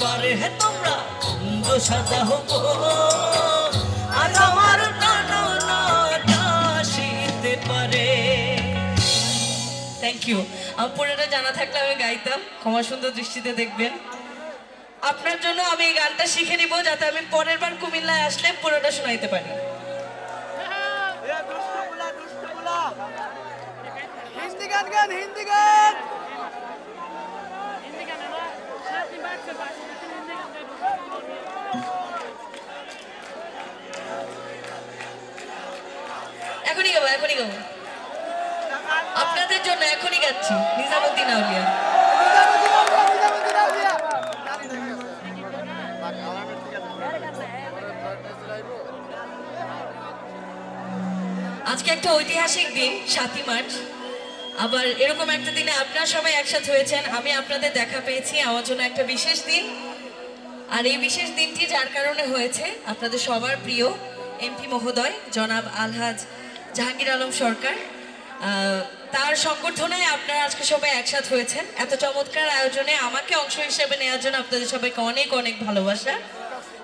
পারে তোমরা পারে থ্যাংক ইউ পুরোটা জানা থাকলে আমি গাইতাম। ক্ষমা সুন্দর দৃষ্টিতে দেখবেন। আপনার জন্য আমি এই গানটা শিখে নিব, যাতে আমি পরের বার কুমিল্লায় আসলে পুরোটা শোনাইতে পারি। হিন্দি গান গান হিন্দি গান এখনই গাবো এখনই গাবো আপনাদের জন্য এখনই গাচ্ছি নিজামুদ্দিন আউলিয়া। আজকে একটা ঐতিহাসিক দিন সাতই মার্চ। আবার এরকম একটা দিনে আপনারা সবাই একসাথে হয়েছেন, আমি আপনাদের দেখা পেয়েছি। আমার জন্য একটা বিশেষ দিন। আর এই বিশেষ দিনটি যার কারণে হয়েছে, আপনাদের সবার প্রিয় এমপি মহোদয়, জনাব আলহাজ জাহাঙ্গীর আলম সরকার। তার সংগঠনে আপনারা আজকে সবাই একসাথে হয়েছেন। এত চমৎকার আয়োজনে আমাকে অংশ হিসেবে নেওয়ার জন্য আপনাদের সবাইকে অনেক অনেক ভালোবাসা।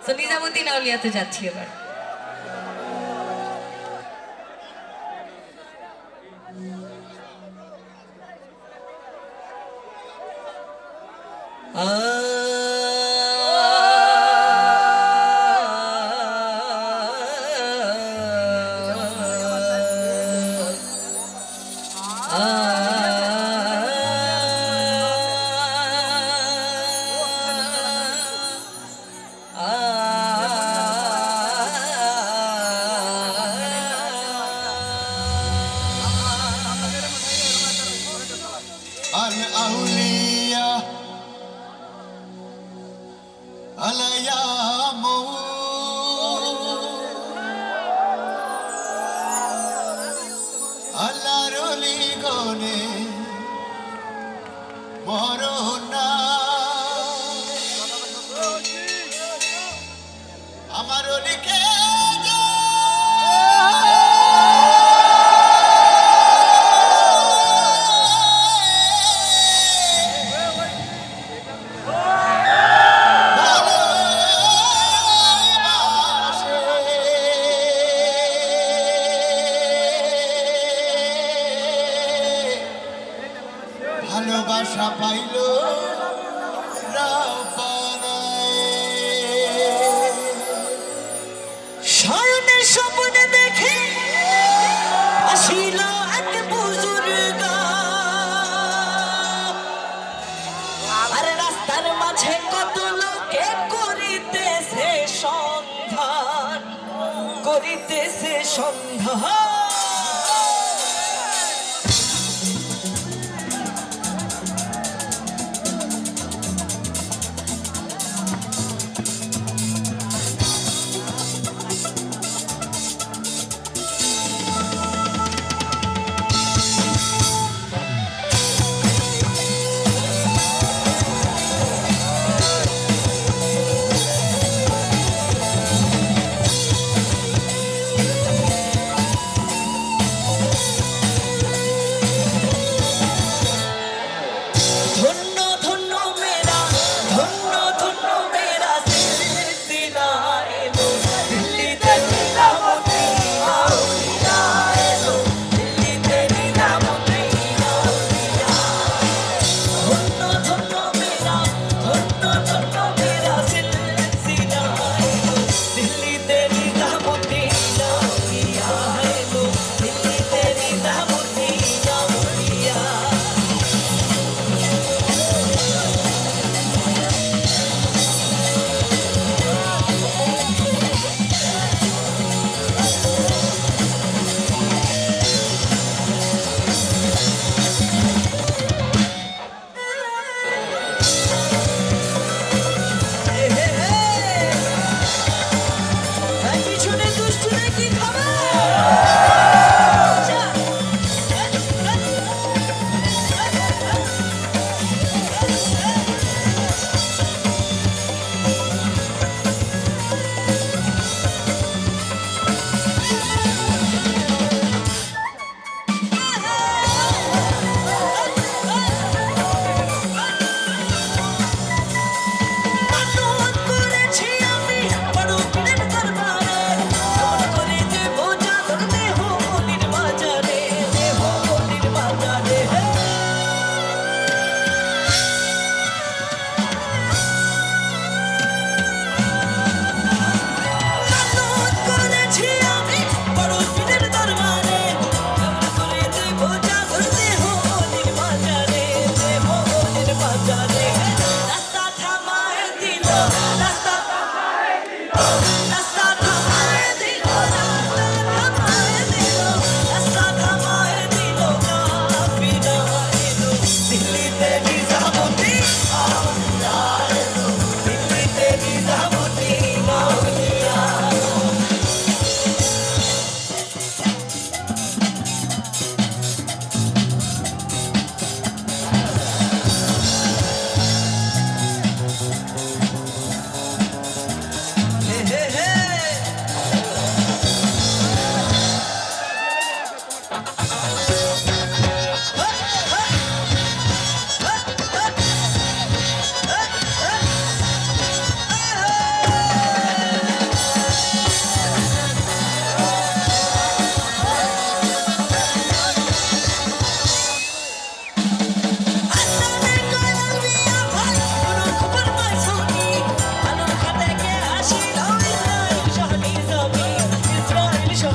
তো নিজামুদ্দিন আউলিয়াতে যাচ্ছি এবার। Ah. ah. ah. ভালোবাসা পাইল স্মরণে দেখে আসিল এক বুজুর্গ রাস্তার মাঝে কত লোকে করিতেছে সন্ধান করিতেছে সন্ধান।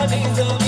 Money's on